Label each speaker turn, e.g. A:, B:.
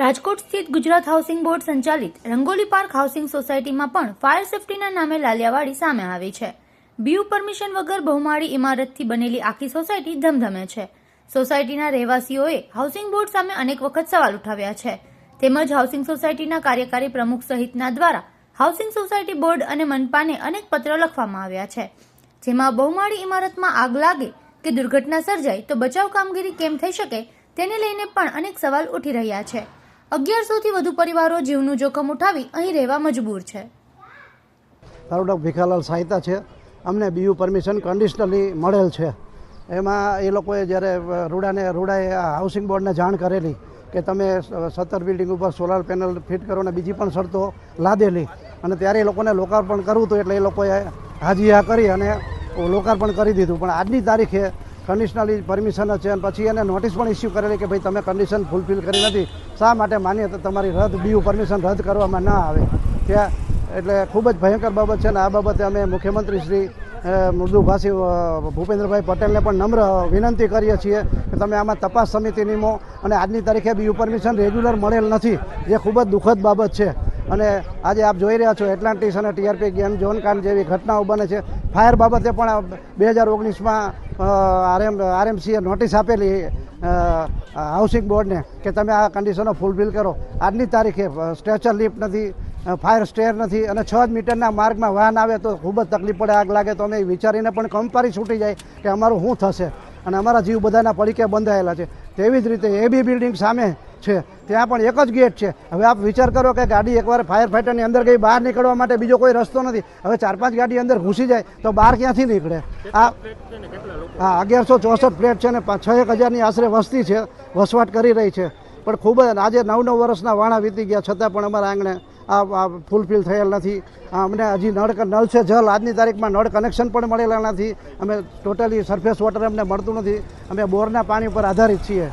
A: રાજકોટ સ્થિત Gujarat housing board સંચાલિત rangoli park housing સોસાયટીમાં પણ ફાયર સેફટીના નામે લાલિયાવાડી સામે આવી છે. બીયુ પરમિશન વગર બહુમાળી ઇમારતથી બનેલી આખી સોસાયટી ધમધમે છે. સોસાયટીના રહેવાસીઓએ હાઉસિંગ બોર્ડ સામે અનેક વખત સવાલ ઉઠાવ્યા છે. તેમજ હાઉસિંગ સોસાયટીના કાર્યકારી પ્રમુખ સહિતના દ્વારા હાઉસિંગ સોસાયટી બોર્ડ અને મનપાને અનેક પત્રો લખવામાં આવ્યા છે. જેમાં બહુમાળી ઇમારતમાં આગ લાગે કે દુર્ઘટના સર્જાય તો બચાવ કામગીરી કેમ થઈ શકે તેને લઈને પણ અનેક સવાલ ઉઠી રહ્યા છે. અગિયારસોથી વધુ પરિવારો જીવનું જોખમ ઉઠાવી અહીં રહેવા મજબૂર છે.
B: મારું નામ ભીખાલાલ સાહિતા છે. અમને બીયુ પરમિશન કન્ડિશનલી મળેલ છે. એમાં એ લોકોએ જ્યારે રૂડાને, રૂડાએ હાઉસિંગ બોર્ડને જાણ કરેલી કે તમે સત્તર બિલ્ડિંગ ઉપર સોલાર પેનલ ફિટ કરો અને બીજી પણ શરતો લાદેલી અને ત્યારે એ લોકોને લોકાર્પણ કરવું હતું એટલે એ લોકોએ હાજી હા કરી અને લોકાર્પણ કરી દીધું. પણ આજની તારીખે કન્ડિશનલી પરમિશન છે. અને પછી એને નોટિસ પણ ઇસ્યુ કરેલી કે ભાઈ તમે કન્ડિશન ફૂલફિલ કરી નથી. શા માટે માનીએ તો તમારી રદ ડીયુ પરમિશન રદ કરવામાં ના આવે? ત્યાં એટલે ખૂબ જ ભયંકર બાબત છે અને આ બાબતે અમે મુખ્યમંત્રી શ્રી મૃદુભાષી ભૂપેન્દ્રભાઈ પટેલને પણ નમ્ર વિનંતી કરીએ છીએ કે તમે આમાં તપાસ સમિતિ નિમો અને આજની તારીખે બીયુ પરમિશન રેગ્યુલર મળેલ નથી. જે ખૂબ જ દુઃખદ બાબત છે. અને આજે આપ જોઈ રહ્યા છો એટલાન્ટિસ અને ટીઆરપી ગેમ જોન કાંડ જેવી ઘટનાઓ બને છે. ફાયર બાબતે પણ બે હજાર ઓગણીસમાં આરએમ આરએમસીએ નોટિસ આપેલી હાઉસિંગ બોર્ડને કે તમે આ કન્ડિશનો ફૂલફિલ કરો. આજની તારીખે સ્ટ્રેચર લિફ્ટ નથી ફાયર સ્ટેર નથી અને છ જ મીટરના માર્ગમાં વાહન આવે તો ખૂબ જ તકલીફ પડે, આગ લાગે તો અમે વિચારીને પણ કંપારી છૂટી જાય કે અમારું શું થશે. અને અમારા જીવ બધાના પડીકે બંધાયેલા છે. તેવી જ રીતે એ બી બિલ્ડિંગ સામે છે. ત્યાં પણ એક જ ગેટ છે. હવે આપ વિચાર કરો કે ગાડી એકવાર ફાયર ફાઈટરની અંદર ગઈ બહાર નીકળવા માટે બીજો કોઈ રસ્તો નથી. હવે ચાર પાંચ ગાડી અંદર ઘૂસી જાય તો બહાર ક્યાંથી નીકળે? આ હા અગિયારસો ચોસઠ ફ્લેટ છે ને છ એક હજારની આશરે વસ્તી છે. વસવાટ કરી રહી છે. પણ ખૂબ જ આજે નવ નવ વર્ષના વાણા વીતી ગયા છતાં પણ અમારા આંગણે આ ફૂલફિલ થયેલ નથી. આ અમને હજી નળ નળ છે જલ. આજની તારીખમાં નળ કનેક્શન પણ મળેલા નથી. અમે ટોટલી સરફેસ વોટર અમને મળતું નથી. અમે બોરના પાણી ઉપર આધારિત છીએ.